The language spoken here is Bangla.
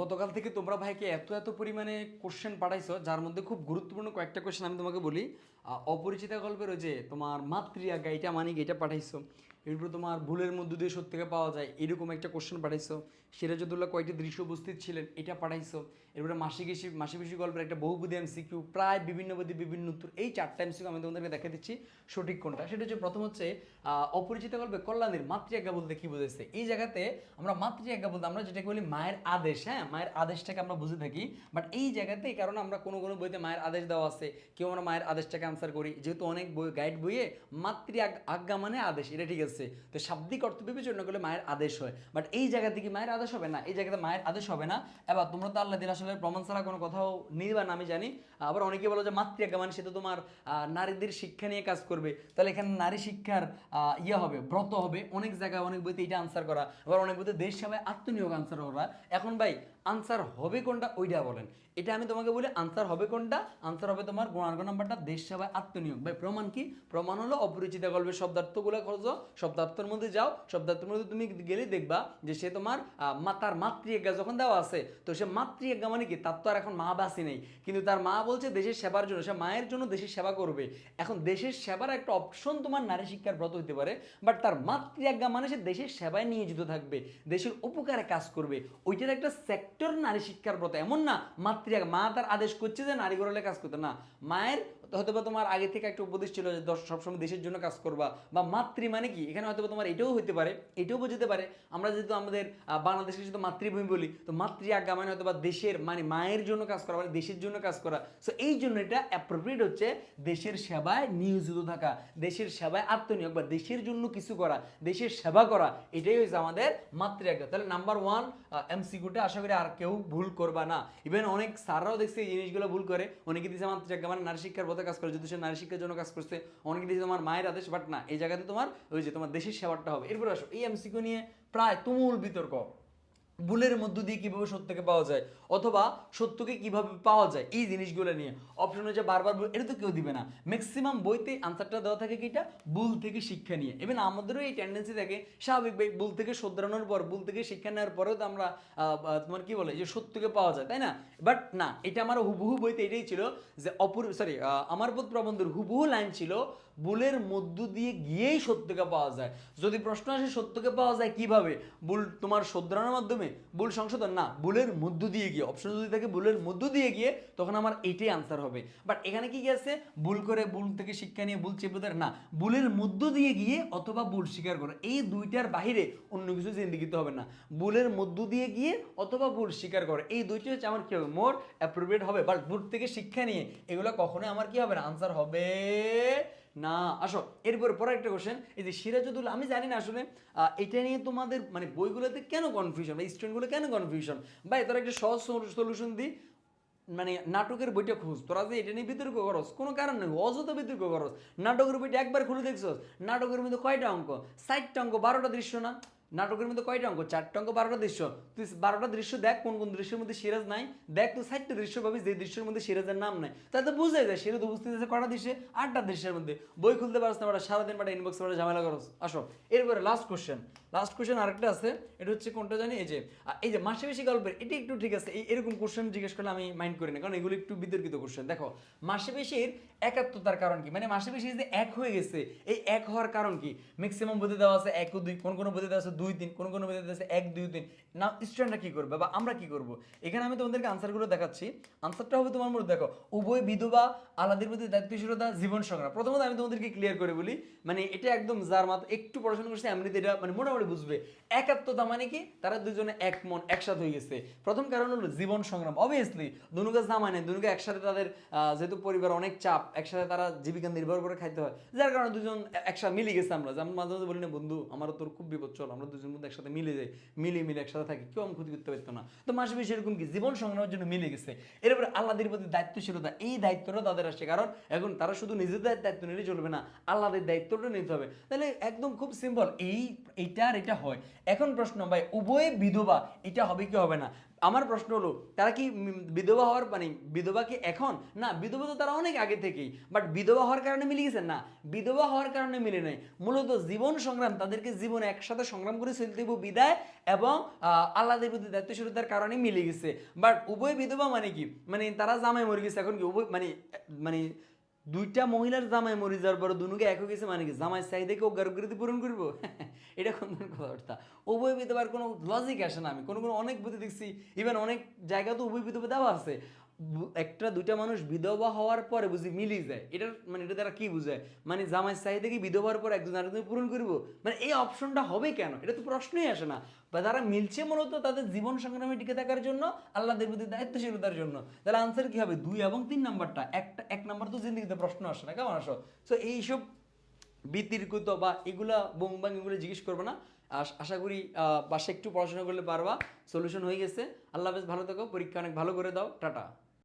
গতকাল থেকে তোমরা ভাইকে এত এত পরিমাণে কোশ্চেন পাঠাইছো যার মধ্যে খুব গুরুত্বপূর্ণ কয়েকটা কোশ্চেন আমি তোমাকে বলি। অপরিচিতা গল্পের ওই যে তোমার মাতৃআজ্ঞা এটা মানে কি, এটা পাঠাইছো। এরপর তোমার ভুলের মধ্য দিয়ে সত্যিকে পাওয়া যায়, এরকম একটা কোশ্চেন পাঠাইছো। সিরাজউদ্দৌলা কয়টি দৃশ্য উপস্থিত ছিলেন এটা পাঠাইছো। এরপরে মাসিক পিসি গল্পের একটা বহুপদী এমসিকিউ প্রায় বিভিন্ন পদে বিভিন্ন উত্তর। এই চারটা এমসিকিউ আমি তোমাদেরকে দেখা দিচ্ছি সঠিক কোনটা। সেটা হচ্ছে প্রথম হচ্ছে অপরিচিত গল্পে কল্যাণীর মাতৃআজ্ঞা বলতে কি বোঝাইছে? এই জায়গাতে আমরা মাতৃআজ্ঞা বলতে আমরা যেটাকে বলি মায়ের আদেশ হ্যাঁ? মায়ের আদেশটাকে আমরা বুঝে থাকি। বাট এই জায়গাতে এই কারণে আমরা কোনো কোনো বইতে মায়ের আদেশ দেওয়া আছে। কেউ আমরা মায়ের আদেশটাকে আনসার করি। যেহেতু অনেক বই গাইড বইয়ে মাতৃ আজ্ঞা মানে আদেশ, এটা ঠিক আছে। তো শাব্দিক অর্থ বিবেচনা করলে মায়ের আদেশ হয়। বাট এই জায়গাতে কি মায়ের আদেশ হবে না? এই জায়গাতে মায়ের আদেশ হবে না। এবার তোমরা তো আল্লাহ দিন আসলে প্রমাণ ছাড়া কোনো কথাও নিবা না, আমি জানি। আবার অনেকে বলো যে মাতৃ আজ্ঞা মানে সে তো তোমার নারীদের শিক্ষা নিয়ে কাজ করবে। তাহলে এখানে নারী শিক্ষার ইয়ে হবে, ব্রত হবে। অনেক জায়গায় অনেক বইতে এটা আনসার করা। আবার অনেক বইতে দেশ সেবায় আত্মনিয়োগ আনসার করা। এখন ভাই আনসার হবে কোনটা ওইটা বলেন। এটা আমি তোমাকে বলি, আনসার হবে কোনটা? আনসার হবে তোমার গুণার্গ নাম্বারটা, দেশ সেবায় আত্মনিয়োগ। ভাই, প্রমাণ কি? প্রমাণ হলো অপরিচিত গল্পের শব্দার্থগুলো খোঁজো শব্দার্থের মধ্যে যাও, শব্দার্থের মধ্যে তুমি গেলে দেখবা যে সে তোমার তার মাতৃজ্ঞা যখন দেওয়া আছে, তো সে মাতৃজ্ঞা মানে কি? তার তো আর এখন মা বাসি নেই। কিন্তু তার মা বলছে দেশের সেবার জন্য, সে মায়ের জন্য দেশের সেবা করবে। এখন দেশের সেবার একটা অপশন তোমার নারী শিক্ষার ব্রত হতে পারে বাট তার মাতৃজ্ঞা মানে সে দেশের সেবায় নিয়োজিত থাকবে, দেশের উপকারে কাজ করবে। ওইটার একটা সেক্টর নারী শিক্ষার ব্রত। এমন না মাতৃজ্ঞা মা তার আদেশ করছে যে নারী গড়লে কাজ করতে। না মায়ের হয়তো বা তোমার আগে থেকে একটা উপদেশ ছিল যে সবসময় দেশের জন্য কাজ করবা। বা মাতৃ মানে কি? এখানে হয়তো তোমার এটাও হতে পারে এটাও বোঝাতে পারে। আমরা যেহেতু আমাদের আহ, বাংলাদেশকে যেহেতু মাতৃভূমি বলি তো মাতৃ আজ্ঞা মানে হয়তো বা দেশের মানে মায়ের জন্য কাজ করা মানে দেশের জন্য কাজ করা। সো এই জন্য এটা অ্যাপ্রোপ্রিয়েট হচ্ছে দেশের সেবায় নিয়োজিত থাকা দেশের সেবায় আত্মনিয়োগ বা দেশের জন্য কিছু করা দেশের সেবা করা। এটাই হচ্ছে আমাদের মাতৃ আজ্ঞা। তাহলে নাম্বার ওয়ান এমসিকিউটা আশা করি আর কেউ ভুল করবা না। ইভেন অনেক স্যাররাও দেখছে এই জিনিসগুলো ভুল করে। অনেকে দিচ্ছে আমার মানে নারী শিক্ষার পথে কাজ করে। যদি সে নারী শিক্ষার জন্য কাজ করছে, অনেকে দিচ্ছে তোমার মায়ের আদেশ বাট না, এই জায়গাতে তোমার ওই যে তোমার দেশের সেবাটা হবে। এরপরে আসো, এই এমসিকিউ নিয়ে প্রায় তুমুল বিতর্ক। ভুলের মধ্য দিয়ে কীভাবে সত্যকে পাওয়া যায় অথবা সত্যকে কীভাবে পাওয়া যায়, এই জিনিসগুলো নিয়ে। অপশন হচ্ছে বারবার এটা তো কেউ দিবে না। ম্যাক্সিমাম বইতে আনসারটা দেওয়া থাকে কিটা ভুল থেকে শিক্ষা নিয়ে। ইভেন আমাদেরও এই টেন্ডেন্সি থাকে, স্বাভাবিক ভাই, ভুল থেকে শোধরানোর পর, ভুল থেকে শিক্ষা নেওয়ার পরেও তো আমরা তোমার কি বলে? যে সত্যকে পাওয়া যায়, তাই না? বাট না, এটা আমার হুবহু বইতে এটাই ছিল যে অপূর সরি আমার বোধ প্রবন্ধের হুবহু লাইন ছিল ভুলের মধ্য দিয়ে গিয়েই সত্যকে পাওয়া যায়। যদি প্রশ্ন আসে সত্যকে পাওয়া যায় কীভাবে? ভুল তোমার শোধরানোর মাধ্যমে? ভুল সংশোধন? না ভুলের মধ্য দিয়ে গিয়ে। অপশন যদি থাকে ভুলের মধ্য দিয়ে গিয়ে, তখন আমার এইটাই আনসার হবে। বাট এখানে কি গেছে ভুল করে ভুল থেকে শিক্ষা নিয়ে ভুল চেপে দেয় না ভুলের মধ্য দিয়ে গিয়ে অথবা ভুল স্বীকার করে। এই দুইটার বাহিরে অন্য কিছু জিন্দিগিতে হবে না। ভুলের মধ্য দিয়ে গিয়ে অথবা ভুল স্বীকার করে। এই দুইটা হচ্ছে আমার কি হবে? মোর অ্যাপ্রোপ্রিয়েট হবে। বাট ভুল থেকে শিক্ষা নিয়ে এগুলো কখনোই আমার কি হবে না? আনসার হবে না, আসো, এরপর পরে একটা কোশ্চেন এই যে সিরাজুদ্দৌলা, আমি জানি না আসলে এটা নিয়ে তোমাদের মানে বইগুলোতে কেন কনফিউশন বা স্টুডেন্টগুলো কেন কনফিউশন ভাই, তোরা একটা সহজ সলিউশন দিই মানে নাটকের বইটা খুঁজ। তোরা যে এটা নিয়ে বিতর্ক করস, কোনো কারণ নেই, অযথা বিতর্ক করস। নাটকের বইটা একবার খুলে দেখছস, নাটকের মধ্যে কয়টা অঙ্ক? ষাটটা অঙ্ক, বারোটা দৃশ্য না? নাটকের মধ্যে কয়টা অঙ্ক? চারটা অঙ্ক, বারোটা দৃশ্য। তুই বারোটা দৃশ্য দেখ, কোন কোন দৃশ্যের মধ্যে সিরাজ নাই। দেখ তুই ষাটটা দৃশ্য পাবি যে দৃশ্যের মধ্যে সিরাজের নাম নাই। তাই তো বুঝে যায়, সিরাজ উপস্থিত আছে কটা দৃশ্যে? আটটা দৃশ্যের মধ্যে। বই খুলতে পারছ না বাটা, সারাদিন বাটা ইনবক্স বাটা, ঝামেলা করস আসো, এরপরে লাস্ট কোশ্চেন লাস্ট কোশ্চেন আরেকটা আছে, এটা হচ্ছে কোনটা জানি? এই যে এই যে মাসে বেশি গল্পের, এটা একটু ঠিক আছে, এই এরকম কোশ্চেন জিজ্ঞেস করলে আমি মাইন্ড করি না, কারণ এগুলো একটু বিতর্কিত কোশ্চেন দেখো, মাসে বেশির একাত্মতার কারণ কি? মানে মাসে বেশি যে এক হয়ে গেছে, এই এক হওয়ার কারণ কি? ম্যাক্সিমাম বইতে দেওয়া আছে এক দুই, কোন কোন বইতে দেওয়া আছে দুই তিন কোন কোন দেওয়া আছে এক, দুই তিন না স্টুডেন্টরা কি করবে বা আমরা কি করব? এখানে আমি তোমাদেরকে আনসারগুলো দেখাচ্ছি। আনসারটা হবে তোমার মধ্যে, দেখো, উভয় বিধবা, আলাদের প্রতি দায়িত্বশীলতা, জীবন সংগ্রাম। প্রথমত আমি তোমাদেরকে ক্লিয়ার করে বলি মানে এটা একদম যার মাত্র একটু পড়াশোনা করছে, এমনিতে এটা মানে মোটামুটি বুঝবে। একাত্মতা মানে কি? তারা দুজনে এক মন, একসাথে হয়ে গেছে। প্রথম কারণ হলো জীবন সংগ্রাম। অবভিয়াসলি দুনুকে জামায় নেই, দুনুকে একসাথে তাদের যেহেতু পরিবার অনেক চাপ, একসাথে তারা জীবিকা নির্ভর করে খাইতে হয়। যার কারণে দুজন একসাথে মিলে গেছে আমরা। যেমন মাঝে মাঝে বলি না, বন্ধু, আমারও তোর খুব বিপদ, চল, আমরা দুজন বন্ধু একসাথে মিলে যায়, মিলে মিলে একসাথে থাকে, কেউ আমি ক্ষতি করতে পারতো না। তো মাসে বেশি এরকম কি? জীবন সংগ্রামের জন্য মিলে গেছে। এরপরে আল্লাহদের প্রতি দায়িত্বশীলতা, এই দায়িত্বটা তাদের আসছে কারণ এখন তারা শুধু নিজেদের দায়িত্ব নিলে চলবে না, আল্লাহদের দায়িত্বটা নিতে হবে। তাহলে একদম খুব সিম্পল এই, এইটা আর এটা হয়। এখন প্রশ্ন, ভাই, উভয়ে বিধবা, এটা হবে কি হবে না? আমার প্রশ্ন হলো, তারা কি বিধবা হওয়ার মানে বিধবা কি এখন? না, বিধবা তো তারা অনেক আগে থেকেই বাট বিধবা হওয়ার কারণে মিলে গেছে? না, বিধবা হওয়ার কারণে মিলে নাই। মূলত জীবন সংগ্রাম, তাদেরকে জীবনে একসাথে সংগ্রাম করে চলতে বিদায় এবং আল্লাহদের প্রতি দায়িত্বশীলতার কারণে মিলে গেছে। বাট উভয় বিধবা মানে কি? মানে তারা জামাই মরে গেছে, এখন কি উভয় মানে মানে দুইটা মহিলার জামাই মরি যাওয়ার পর দুনুকে এক গেছে মানে কি? জামাই চাহিদাকে অজ্ঞারোগ্যতি পূরণ করব? এটা কোন কথাবার্তা? উভয় বিধবার কোনো লজিক আসে না আমি। কোনো কোনো অনেক বুদ্ধি দেখছি। ইভেন অনেক জায়গা তো উভয় বিধবা দেওয়া আছে। একটা, দুইটা মানুষ বিধবা হওয়ার পরে বুঝি মিলিয়ে যায়। এটার মানে এটা দ্বারা কি বুঝায়? মানে জামাই চাহিদা কি বিধবার পর একজন আরেকজন পূরণ করব? মানে এই অপশনটা হবে কেন? এটা তো প্রশ্নই আসে না। বা তারা মিলছে মূলত তাদের জীবন সংগ্রামে টিকে থাকার জন্য আল্লাহদের প্রতি দায়িত্বশীলতার জন্য। তাহলে আনসার কি হবে? দুই এবং তিন নাম্বারটা। একটা, এক নাম্বার তো জিন্দিগিতে প্রশ্ন আসে না, কেমন আসো তো এইসব বিতর্কিত বা এগুলা বোম বাং এগুলো জিজ্ঞেস করব না। আশা করি বাসায় একটু পড়াশোনা করলে পারবা। সলিউশন হয়ে গেছে। আল্লাহ বেশ ভালো থাকো। পরীক্ষা অনেক ভালো করে দাও। টাটা।